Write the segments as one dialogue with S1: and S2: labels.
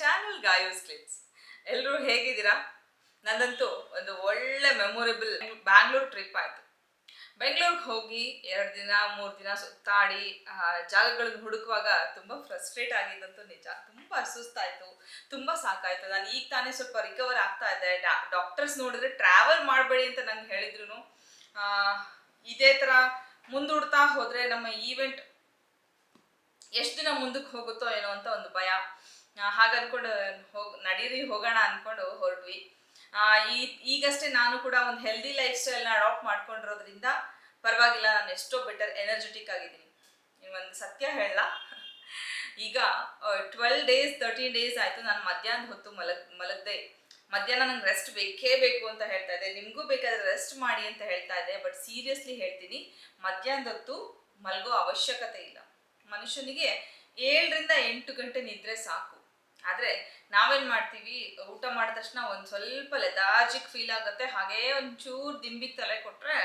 S1: Channel Gayos clips ಎಲ್ಲರೂ ಹೇಗಿದ್ದೀರಾ? ನಂದಂತೂ ಒಂದು ಒಳ್ಳೆ ಮೆಮೊರೇಬಲ್ ಬ್ಯಾಂಗ್ಳೂರ್ ಟ್ರಿಪ್ ಆಯಿತು. ಬೆಂಗಳೂರಿಗೆ ಹೋಗಿ ಎರಡು ದಿನ, ಮೂರು ದಿನ ಸುತ್ತಾಡಿ ಜಾಗಗಳನ್ನು ಹುಡುಕುವಾಗ ತುಂಬ ಫ್ರಸ್ಟ್ರೇಟ್ ಆಗಿದ್ದಂತೂ ನಿಜ. ತುಂಬ ಸುಸ್ತಾಯಿತು ತುಂಬ ಸಾಕಾಯಿತು. ನಾನು ಈಗ ತಾನೇ ಸ್ವಲ್ಪ ರಿಕವರ್ ಆಗ್ತಾ ಇದ್ದೆ. ಡಾಕ್ಟರ್ಸ್ ನೋಡಿದ್ರೆ ಟ್ರಾವೆಲ್ ಮಾಡಬೇಡಿ ಅಂತ ನಂಗೆ ಹೇಳಿದ್ರು ಇದೇ ಥರ ಮುಂದೂಡ್ತಾ ಹೋದರೆ ನಮ್ಮ ಈವೆಂಟ್ ಎಷ್ಟು ದಿನ ಮುಂದಕ್ಕೆ ಹೋಗುತ್ತೋ ಏನೋ ಅಂತ ಒಂದು ಭಯ. ಹಾಗ್ ಅನ್ಕೊಂಡು ಹೋಗ್, ನಡೀರಿ, ಹೋಗೋಣ ಅನ್ಕೊಂಡು ಹೊರಟ್ವಿ. ಈ, ಈಗಷ್ಟೇ ನಾನು ಕೂಡ ಒಂದು ಹೆಲ್ದಿ ಲೈಫ್ ಸ್ಟೈಲ್ನ ಅಡಾಪ್ಟ್ ಮಾಡ್ಕೊಂಡಿರೋದ್ರಿಂದ ಪರವಾಗಿಲ್ಲ, ನಾನು ಎಷ್ಟೋ ಬೆಟರ್ ಎನರ್ಜೆಟಿಕ್ ಆಗಿದ್ದೀನಿ. ಒಂದು ಸತ್ಯ ಹೇಳ. ಈಗ ಟ್ವೆಲ್ ಡೇಸ್ ತರ್ಟೀನ್ ಡೇಸ್ ಆಯಿತು, ನಾನು ಮಧ್ಯಾಹ್ನ ಹೊತ್ತು ಮಲಗ್, ಮಲಗದೆ. ಮಧ್ಯಾಹ್ನ ನಂಗೆ ರೆಸ್ಟ್ ಬೇಕೇ ಬೇಕು ಅಂತ ಹೇಳ್ತಾ ಇದ್ದೆ. ನಿಮಗೂ ಬೇಕಾದ್ರೆ ರೆಸ್ಟ್ ಮಾಡಿ ಅಂತ ಹೇಳ್ತಾ ಇದ್ದೆ ಬಟ್ ಸೀರಿಯಸ್ಲಿ ಹೇಳ್ತೀನಿ, ಮಧ್ಯಾಹ್ನದ ಹೊತ್ತು ಮಲಗೋ ಅವಶ್ಯಕತೆ ಇಲ್ಲ. ಮನುಷ್ಯನಿಗೆ ಏಳರಿಂದ ಎಂಟು ಗಂಟೆ ನಿದ್ರೆ ಸಾಕು. ಆದರೆ ನಾವೇನ್ ಮಾಡ್ತೀವಿ, ಊಟ ಮಾಡಿದ ತಕ್ಷಣ ಒಂದು ಸ್ವಲ್ಪ ಲೆದಾಜಿಕ್ ಫೀಲ್ ಆಗುತ್ತೆ, ಹಾಗೇ ಒಂಚೂರು ದಿಂಬಿ ತಲೆ ಕೊಟ್ರೆ